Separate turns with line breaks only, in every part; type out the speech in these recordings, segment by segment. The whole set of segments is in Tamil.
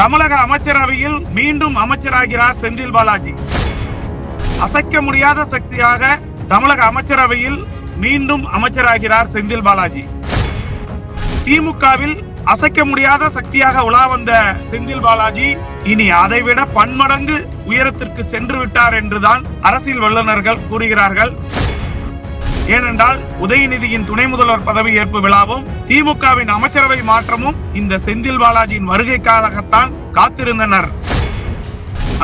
தமிழக அமைச்சரவையில் மீண்டும் அமைச்சராகிறார் செந்தில் பாலாஜி. அசைக்க முடியாத சக்தியாக தமிழக அமைச்சரவையில் மீண்டும் அமைச்சராகிறார் செந்தில் பாலாஜி. திமுகவில் அசைக்க முடியாத சக்தியாக உலா வந்த செந்தில் பாலாஜி இனி அதைவிட பன்மடங்கு உயரத்திற்கு சென்று விட்டார் என்றுதான் அரசியல் வல்லுநர்கள் கூறுகிறார்கள். ஏனென்றால் உதயநிதியின் துணை முதல்வர் பதவியேற்பு விழாவும் திமுகவின் அமைச்சரவை மாற்றமும் இந்த செந்தில் பாலாஜியின் வருகைக்காகத்தான் காத்திருந்தனர்.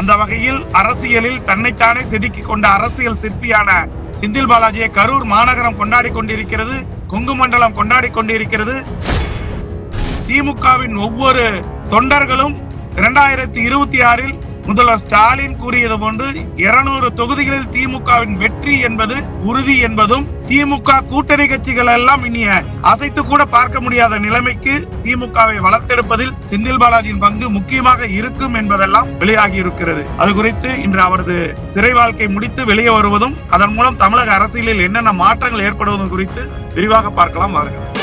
அந்த வகையில் அரசியலில் தன்னைத்தானே செதுக்கிக் கொண்ட அரசியல் சிற்பியான செந்தில் பாலாஜியை கரூர் மாநகரம் கொண்டாடி கொண்டிருக்கிறது கொங்கு மண்டலம் கொண்டாடி கொண்டிருக்கிறது. திமுகவின் ஒவ்வொரு தொண்டர்களும் இரண்டாயிரத்தி இருபத்தி ஆறில் முதல்வர் ஸ்டாலின் கூறியது போன்று இருநூறு தொகுதிகளில் திமுகவின் வெற்றி என்பது உறுதி என்பதும் திமுக கூட்டணி கட்சிகள் எல்லாம் இனிய அசைத்து கூட பார்க்க முடியாத நிலைமைக்கு திமுகவை வளர்த்தெடுப்பதில் செந்தில் பாலாஜியின் பங்கு முக்கியமாக இருக்கும் என்பதெல்லாம் வெளியாகி இருக்கிறது. அது குறித்து இன்று அவரது சிறை வாழ்க்கை முடித்து வெளியே வருவதும் அதன் மூலம் தமிழக அரசியலில் என்னென்ன மாற்றங்கள் ஏற்படுவதும் குறித்து விரிவாக பார்க்கலாம் வாருங்கள்.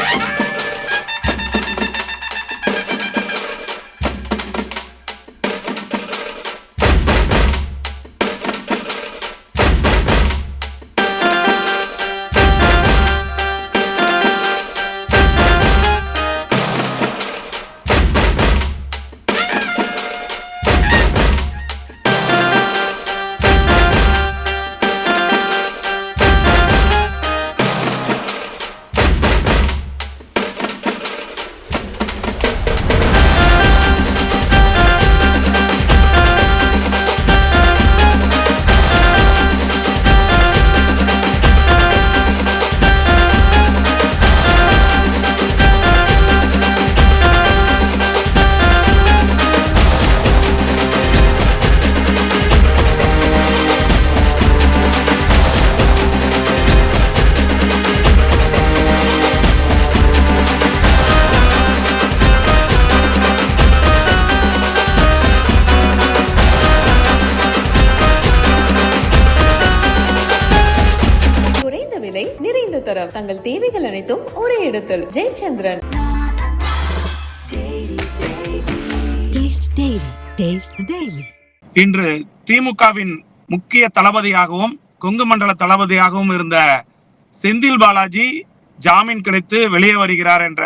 இவைகள் அனைத்தும் ஒரே இடத்தில். ஜெயச்சந்திரன்.
இன்று திமுகவின் முக்கிய தளபதியாகவும் கொங்கு மண்டல தளபதியாகவும் இருந்த செந்தில் பாலாஜி ஜாமீன் கிடைத்து வெளியே வருகிறார் என்ற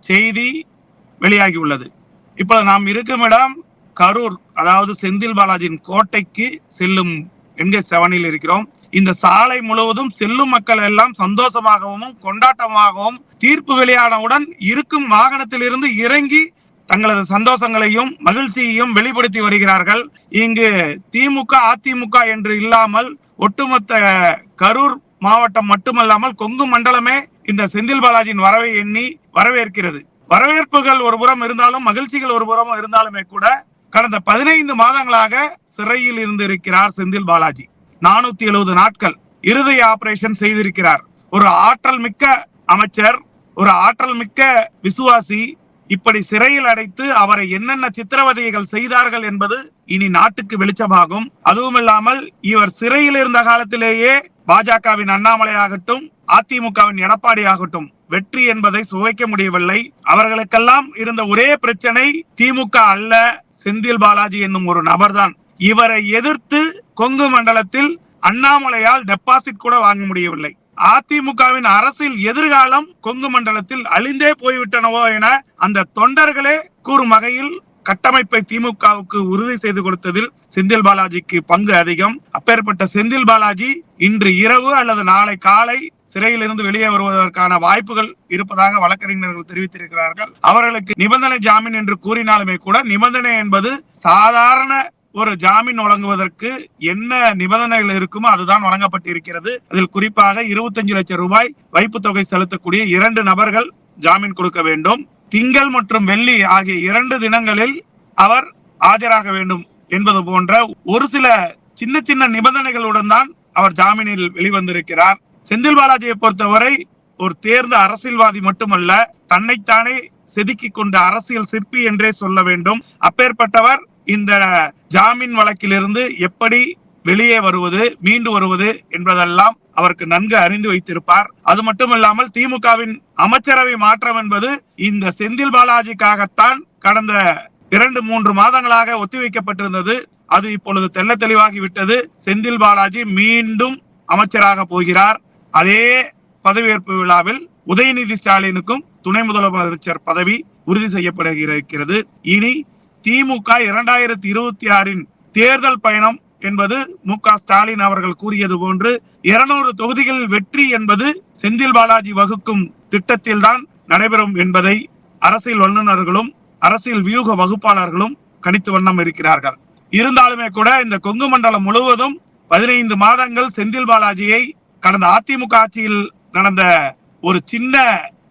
செய்தி வெளியாகியுள்ளது. இப்போ நாம் இருக்கும் இடம் கரூர் அதாவது செந்தில் பாலாஜியின் கோட்டைக்கு செல்லும் என்கே செவனில் இருக்கிறோம். இந்த சாலை முழுவதும் செல்லும் மக்கள் எல்லாம் சந்தோஷமாகவும் கொண்டாட்டமாகவும் தீர்ப்பு வெளியானவுடன் இருக்கும் வாகனத்திலிருந்து இறங்கி தங்களது சந்தோஷங்களையும் மகிழ்ச்சியையும் வெளிப்படுத்தி வருகிறார்கள். இங்கு திமுக அதிமுக என்று இல்லாமல் ஒட்டுமொத்த கரூர் மாவட்டம் மட்டுமல்லாமல் கொங்கு மண்டலமே இந்த செந்தில் பாலாஜியின் வரவை எண்ணி வரவேற்கிறது. வரவேற்புகள் ஒரு புறம் இருந்தாலும் மகிழ்ச்சிகள் ஒரு புறம் இருந்தாலுமே கூட கடந்த பதினைந்து மாதங்களாக சிறையில் இருந்திருக்கிறார் செந்தில் பாலாஜி. நானூத்தி எழுபது நாட்கள் இருதய ஆபரேஷன் செய்திருக்கிறார். ஒரு ஆற்றல் மிக்க அமைச்சர் ஒரு ஆற்றல் மிக்க விசுவாசி இப்படி சிறையில் அடைத்து அவரை என்னென்ன சித்திரவதைகள் செய்தார்கள் என்பது இனி நாட்டுக்கு வெளிச்சமாகும். அதுவும் இல்லாமல் இவர் சிறையில் இருந்த காலத்திலேயே பாஜகவின் அண்ணாமலை ஆகட்டும் அதிமுகவின் எடப்பாடி ஆகட்டும் வெற்றி என்பதை சுவைக்க முடியவில்லை. அவர்களுக்கெல்லாம் இருந்த ஒரே பிரச்சனை திமுக அல்ல செந்தில் பாலாஜி என்னும் ஒரு நபர்தான். இவரை எதிர்த்து கொங்கு மண்டலத்தில் அண்ணாமலையால் டெபாசிட் கூட வாங்க முடியவில்லை. அதிமுகவின் அரசியல் எதிர்காலம் கொங்கு மண்டலத்தில் அழிந்தே போய்விட்டனவோ என அந்த தொண்டர்களே கூறும் வகையில் கட்டமைப்பை திமுகவுக்கு உறுதி செய்து கொடுத்ததில் செந்தில் பாலாஜிக்கு பங்கு அதிகம். அப்பேற்பட்ட செந்தில் பாலாஜி இன்று இரவு அல்லது நாளை காலை சிறையிலிருந்து வெளியே வருவதற்கான வாய்ப்புகள் இருப்பதாக வழக்கறிஞர்கள் தெரிவித்திருக்கிறார்கள். அவர்களுக்கு நிபந்தனை ஜாமீன் என்று கூறினாலுமே கூட நிபந்தனை என்பது சாதாரண ஒரு ஜாமீன் வழங்குவதற்கு என்ன நிபந்தனைகள் இருக்குமோ அதுதான் வழங்கப்பட்டிருக்கிறது. அதில் குறிப்பாக இருபத்தஞ்சு லட்சம் ரூபாய் வைப்பு தொகை செலுத்தக்கூடிய இரண்டு நபர்கள் ஜாமீன் கொடுக்க வேண்டும். திங்கள் மற்றும் வெள்ளி ஆகிய இரண்டு தினங்களில் அவர் ஆஜராக வேண்டும் என்பது போன்ற ஒரு சில சின்ன சின்ன நிபந்தனைகளுடன் தான் அவர் ஜாமீனில் வெளிவந்திருக்கிறார். செந்தில் பாலாஜியை பொறுத்தவரை ஒரு தேர்ந்த அரசியல்வாதி மட்டுமல்ல தன்னைத்தானே செதுக்கி கொண்ட அரசியல் சிற்பி என்றே சொல்ல வேண்டும். அப்பேற்பட்டவர் இந்த ஜாமீன் வழக்கிலிருந்து எப்படி வெளியே வருவது மீண்டு வருவது என்பதெல்லாம் அவருக்கு நன்கு அறிந்து வைத்திருப்பார். அது மட்டுமல்லாமல் திமுகவின் அமைச்சரவை மாற்றம் என்பது இந்த செந்தில் பாலாஜிக்காகத்தான் கடந்த இரண்டு மூன்று மாதங்களாக ஒத்திவைக்கப்பட்டிருந்தது. அது இப்பொழுது தெள்ள தெளிவாகி விட்டது செந்தில் பாலாஜி மீண்டும் அமைச்சராக போகிறார். அதே பதவியேற்பு விழாவில் உதயநிதி ஸ்டாலினுக்கும் துணை முதலமைச்சர் பதவி உறுதி செய்யப்படுகிறது இனி திமுக இரண்டாயிரத்தி இருபத்தி ஆறின் தேர்தல் பயணம் என்பது மு ஸ்டாலின் அவர்கள் கூறியது போன்று இருநூறு தொகுதிகளில் வெற்றி என்பது செந்தில் பாலாஜி வகுக்கும் திட்டத்தில்தான் நடைபெறும் என்பதை அரசியல் வல்லுநர்களும் அரசியல் வியூக வகுப்பாளர்களும் கணித்து வண்ணம் இருக்கிறார்கள். இருந்தாலுமே கூட இந்த கொங்கு மண்டலம் முழுவதும் பதினைந்து மாதங்கள் செந்தில் பாலாஜியை கடந்த அதிமுக ஆட்சியில் நடந்த ஒரு சின்ன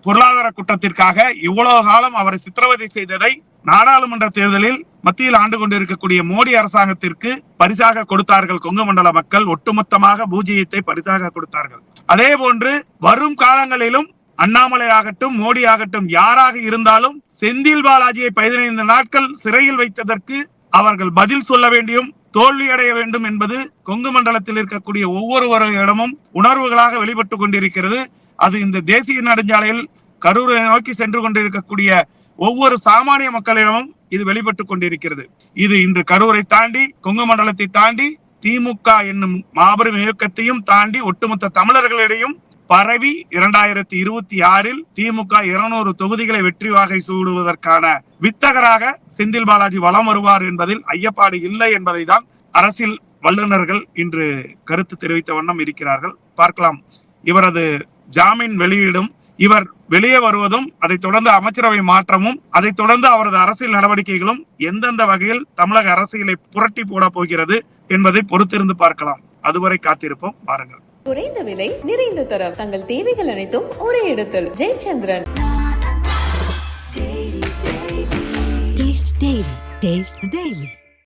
பொருளாதார குற்றத்திற்காக இவ்வளவு காலம் அவரை சித்திரவதை செய்ததை நாடாளுமன்ற தேர்தலில் மத்தியில் ஆண்டு கொண்டிருக்கக்கூடிய மோடி அரசாங்கத்திற்கு பரிசாக கொடுத்தார்கள் கொங்கு மண்டல மக்கள். ஒட்டுமொத்தமாக பூஜ்ஜியத்தை பரிசாக கொடுத்தார்கள். அதே போன்று வரும் காலங்களிலும் அண்ணாமலை ஆகட்டும் மோடி ஆகட்டும் யாராக இருந்தாலும் செந்தில் பாலாஜியை பதினைந்து நாட்கள் சிறையில் வைத்ததற்கு அவர்கள் பதில் சொல்ல வேண்டியும் தோல்வி அடைய வேண்டும் என்பது கொங்கு மண்டலத்தில் இருக்கக்கூடிய ஒவ்வொருவரிடமும் உணர்வுகளாக வெளிப்பட்டு கொண்டிருக்கிறது. அது இந்த தேசிய நெடுஞ்சாலையில் கரூரை நோக்கி சென்று கொண்டிருக்கக்கூடிய ஒவ்வொரு சாமானிய மக்களிடமும் இது வெளிப்பட்டு கொண்டிருக்கிறது. இது இன்று கரூரை தாண்டி கொங்கு மண்டலத்தை தாண்டி திமுக என்னும் மாபெரும் இயக்கத்தையும் தாண்டி ஒட்டுமொத்த தமிழர்களிடையும் பரவி இரண்டாயிரத்தி இருபத்தி ஆறில் திமுக இருநூறு தொகுதிகளை வெற்றி வாகை சூடுவதற்கான வித்தகராக செந்தில் பாலாஜி வலம் வருவார் என்பதில் ஐயப்பாடு இல்லை என்பதை தான் அரசியல் வல்லுநர்கள் இன்று கருத்து தெரிவித்த வண்ணம் இருக்கிறார்கள். பார்க்கலாம். இவரது ஜாமீன் வெளியீடும் இவர் வெளியே வருவதும் அதைத் தொடர்ந்து அமைச்சரவை மாற்றமும் அதைத் தொடர்ந்து அவரது அரசியல் நடவடிக்கைகளும் எந்தெந்த வகையில் தமிழக அரசியலை புரட்டி போட போகிறது என்பதை பொறுத்திருந்து பார்க்கலாம். அதுவரை காத்திருப்போம். பாருங்கள்
குறைந்த விலை நிறைந்த தரம். தங்கள் தேவைகள் அனைத்தும் ஒரே இடத்தில். Jayachandran.
Taste the Daily. Taste the Daily.